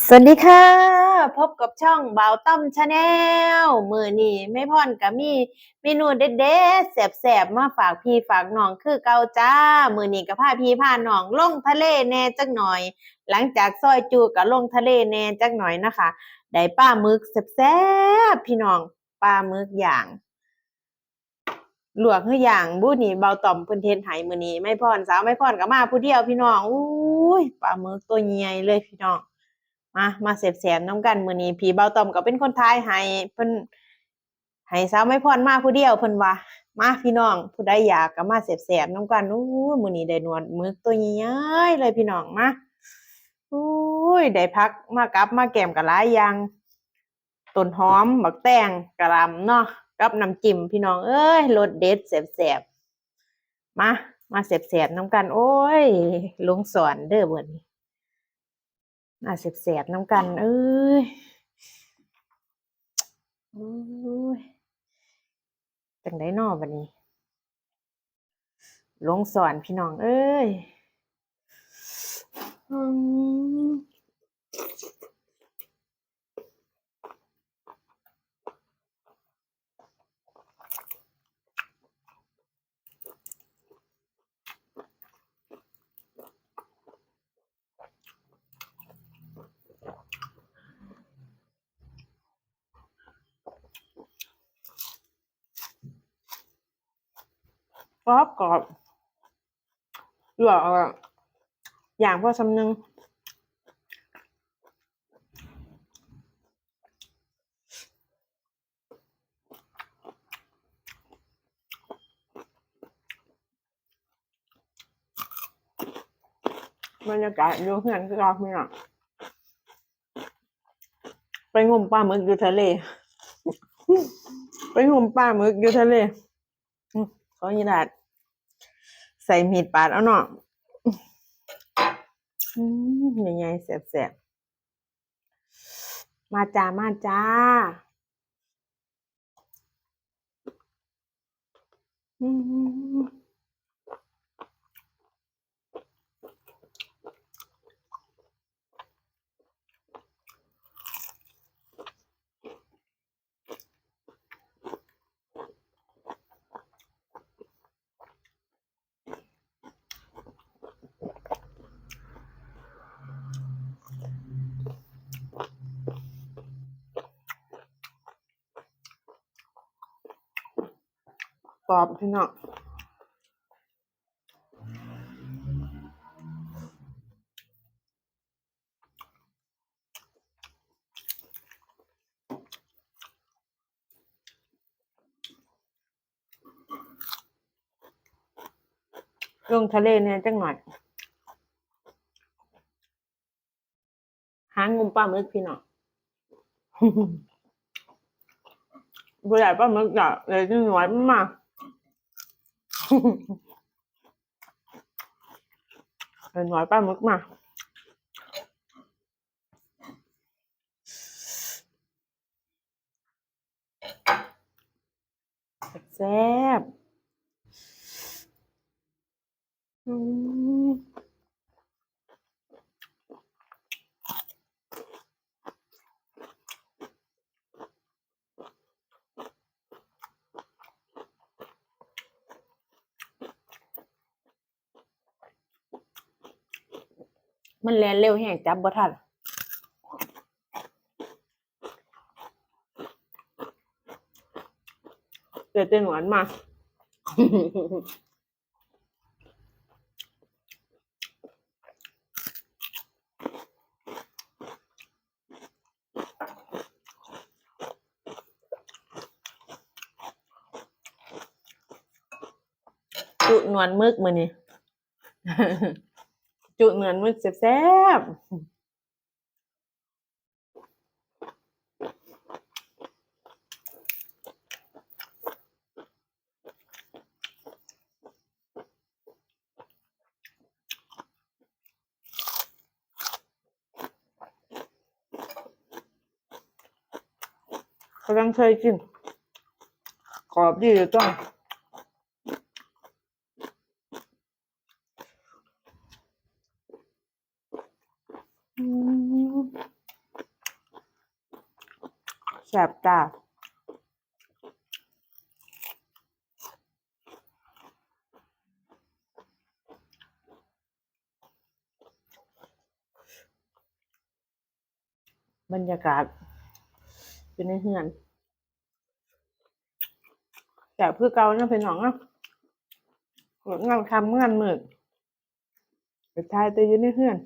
สวัสดีค่ะ พบกับช่องเบาต้อมชาแนลมือนี้ไม่พ่อนกับมีเมนูเด็ดๆแสบๆมาฝากพี่ฝากน้องคือเกาจ้า มือนี้กับพาพี่พาน้องลงทะเลแน่จักหน่อย หลังจากซอยจูกับลงทะเลแน่จักหน่อยนะคะได้ปลาหมึกแซ่บๆพี่น้องปลาหมึกอย่างหลวกคืออย่างบูนี่เบาต่อมเพิ่นเทศไหมือนี้ไม่พรสาวไม่พรก็มาผู้เดียวพี่น้องอุ้ยปลาหมึกตัวใหญ่เลยพี่น้อง มามาเสพแสบน้ำกันมือนี้พี่เบาต่อมก็เป็นคนทายให้เพิ่นให้สาวไม่พรมาผู้เดียวเพิ่นว่ามาพี่น้องผู้ใดอยากก็มาเสพแสบน้ำกันอู้มือนี้ได้นวดมึกตัวใหญ่เลยพี่น้องมาอุ้ยได้พักมากับมาแกมกับหลายอย่างต้นหอมบักแตงกะลำเนาะกับน้ำจิ้มพี่น้องเอ้ยรสเด็ดแสบๆมามาเสพแสบน้ำกัน โอ้ยลงสอนเด้อเบิ่นนี้ อาเสียบเสียบน้ำกัน เอ้ยโอ้ยจังได้นอบันนี้ลงสอนพี่น้อง เอ้ยอืม รอบกรอบหลอกอะอย่างพอสำนึงบรรยากาศอยู่เพื่อนคือเราพี่น้องไปงมปลาหมึกอยู่ทะเล ไปงมปลาหมึกอยู่ทะเลอืมขอยีดาด ส่มีดปาดเอาเนาะยังไงแสบๆ มาจ้า มาจ้า อืม รอบพี่น้องลงทะเลเนี่ยจังหน่อย หางมปลาหมึกพี่น้องผู้ใหญ่ปลาหมึกอะเลยที่หน่วยมันมา เป็นน้อยปลามึกมาแซ่บอืม มันแลนเร็วแห้งจับบ่ทันเดี๋ยวเต้นหวานมา จุนวลมึกมือนี่ จุหนวลมึกแซ่บกำลังเคยกินกรอบดีอยู่ต้อง อืม แซ่บจ้าบรรยากาศอยู่ในเฮือนแต่เพื่อเก่าเนาะเป็นหนองเนาะงานคำงานมืดไปทายแต่อยู่ในเฮือน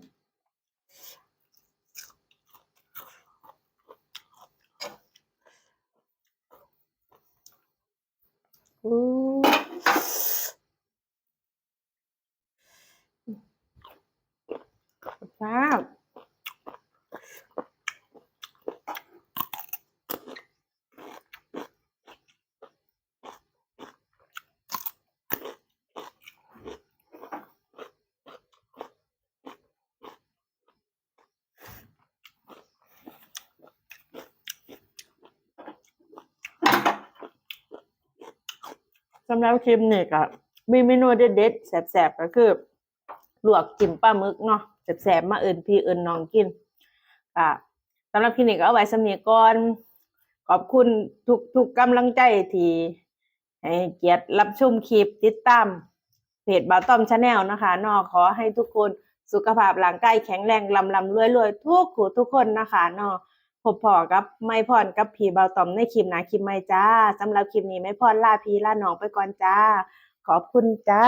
ว้าว สำหรับคลิปนี้ก็มีเมนูเด็ดๆแสบๆก็คือลวกจิ้มปลาหมึกเนาะแสบๆมาเอินพี่เอินน้องกินอะสำหรับคลิปนี้ก็เอาไว้สำเนียก่อนขอบคุณทุกทุกกำลังใจที่ให้เกียรติรับชมคลิปติดตามเพจบาตอมชาแนลนะคะนอขอให้ทุกคนสุขภาพร่างกายแข็งแรงลำลำรวยรวยทุกขู่ทุกคนนะคะนอ พบพอกับไม่พรกับพีเบาตอมในคลิปนะคลิปไม่จ้าสำหรับคลิปนี้ไม่พรลาพีลาน้องไปก่อนจ้า ขอบคุณจ้า